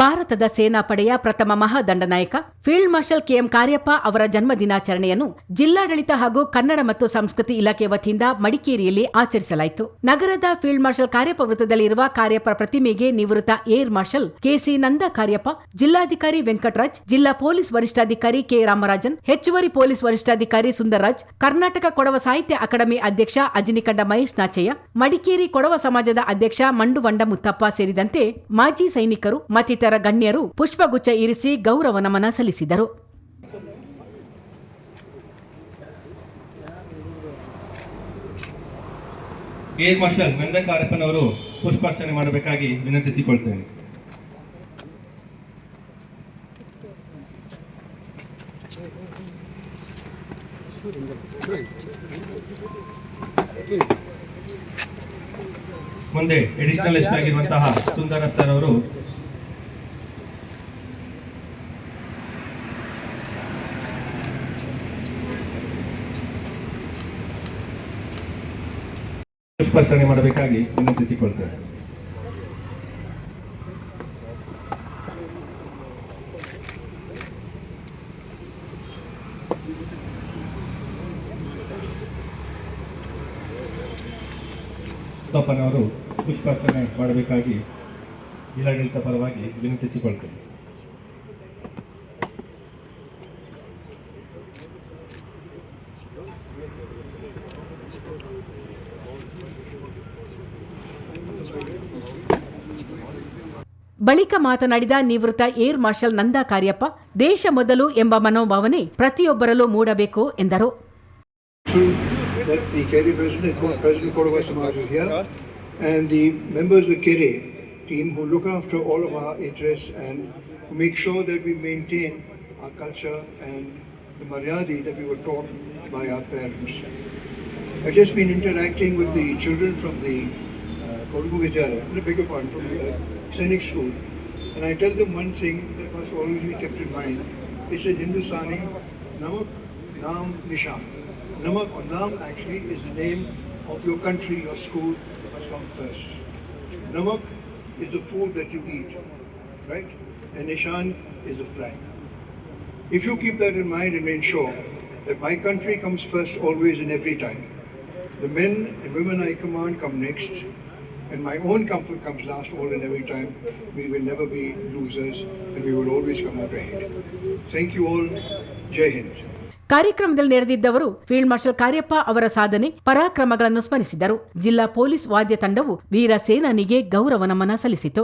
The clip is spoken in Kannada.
ಭಾರತದ ಸೇನಾಪಡೆಯ ಪ್ರಥಮ ಮಹಾದಂಡನಾಯಕ. ಫೀಲ್ಡ್ ಮಾರ್ಷಲ್ ಕೆಎಂ ಕಾರ್ಯಪ್ಪ ಅವರ ಜನ್ಮ ದಿನಾಚರಣೆಯನ್ನು ಜಿಲ್ಲಾಡಳಿತ ಹಾಗೂ ಕನ್ನಡ ಮತ್ತು ಸಂಸ್ಕೃತಿ ಇಲಾಖೆ ವತಿಯಿಂದ ಮಡಿಕೇರಿಯಲ್ಲಿ ಆಚರಿಸಲಾಯಿತು. ನಗರದ ಫೀಲ್ಡ್ ಮಾರ್ಷಲ್ ಕಾರ್ಯಪ್ಪ ವೃತ್ತದಲ್ಲಿರುವ ಕಾರ್ಯಪ್ಪ ಪ್ರತಿಮೆಗೆ ನಿವೃತ್ತ air marshal KC Nanda Cariappa, ಜಿಲ್ಲಾಧಿಕಾರಿ ವೆಂಕಟರಾಜ್, ಜಿಲ್ಲಾ ಪೊಲೀಸ್ ವರಿಷ್ಠಾಧಿಕಾರಿ ಕೆ ರಾಮರಾಜನ್, ಹೆಚ್ಚುವರಿ ಪೊಲೀಸ್ ವರಿಷ್ಠಾಧಿಕಾರಿ ಸುಂದರ್ರಾಜ್, ಕರ್ನಾಟಕ ಕೊಡವ ಸಾಹಿತ್ಯ ಅಕಾಡೆಮಿ ಅಧ್ಯಕ್ಷ ಅಜಿನಿಕಂಡ ಮಹೇಶ್ ನಾಚಯ್ಯ, ಮಡಿಕೇರಿ ಕೊಡವ ಸಮಾಜದ ಅಧ್ಯಕ್ಷ ಮಂಡುವಂಡ ಮುತ್ತಪ್ಪ ಸೇರಿದಂತೆ ಮಾಜಿ ಸೈನಿಕರು ಮತ್ತಿತರ ಗಣ್ಯರು ಪುಷ್ಪಗುಚ್ಛ ಇರಿಸಿ ಗೌರವ ನಮನ ಸಲ್ಲಿಸಿದರು. ಏರ್ ಮಾರ್ಷಲ್ ಕಾರ್ಯಪ್ಪನವರು ಪುಷ್ಪಾರ್ಚನೆ ಮಾಡಬೇಕಾಗಿ ವಿನಂತಿಸಿಕೊಳ್ತೇನೆ. ಮುಂದೆ ಎಡಿಷನಲ್ ಎಸ್ ಆಗಿರುವಂತಹ ಸುಂದರ ಸರ್ ಅವರು ಪುಷ್ಪಾರ್ಚನೆ ಮಾಡಬೇಕಾಗಿ ವಿನಂತಿಸಿಕೊಳ್ತೇನೆ ಅವರು ಪುಷ್ಪಾರ್ಚನೆ ಮಾಡಬೇಕಾಗಿ ಜಿಲ್ಲಾಡಳಿತ ಪರವಾಗಿ ವಿನಂತಿಸಿಕೊಳ್ತೇನೆ. ಬಳಿಕ ಮಾತನಾಡಿದ ನಿವೃತ್ತ ಏರ್ ಮಾರ್ಷಲ್ ನಂದಾ ಕಾರ್ಯಪ್ಪ ದೇಶ ಮೊದಲು ಎಂಬ ಮನೋಭಾವನೆ ಪ್ರತಿಯೊಬ್ಬರಲ್ಲೂ ಮೂಡಬೇಕು ಎಂದರು. I've just been interacting with the children from the I beg your pardon, from the Scenic School, and I tell them one thing that must always be kept in mind. It's a Hindustani, Namak, Naam, Nishan. Namak or Naam actually is the name of your country, your school must come first. Namak is the food that you eat, right? And Nishan is a flag. If you keep that in mind and ensure that my country comes first always and every time, the men and women I command come next, and my own comfort comes last all and every time, we will never be losers and we will always come out ahead. Thank you all. Jai Hind. ಕಾರ್ಯಕ್ರಮದಲ್ಲಿ ನೆರೆದಿದ್ದವರು ಫೀಲ್ಡ್ ಮಾರ್ಷಲ್ ಕಾರ್ಯಪ್ಪ ಅವರ ಸಾಧನೆ ಪರಾಕ್ರಮಗಳನ್ನು ಸ್ಮರಿಸಿದರು ಜಿಲ್ಲಾ ಪೊಲೀಸ್ ವಾದ್ಯ ತಂಡವು ವೀರ ಸೇನಾನಿಗೆ ಗೌರವ ನಮನ ಸಲ್ಲಿಸಿತು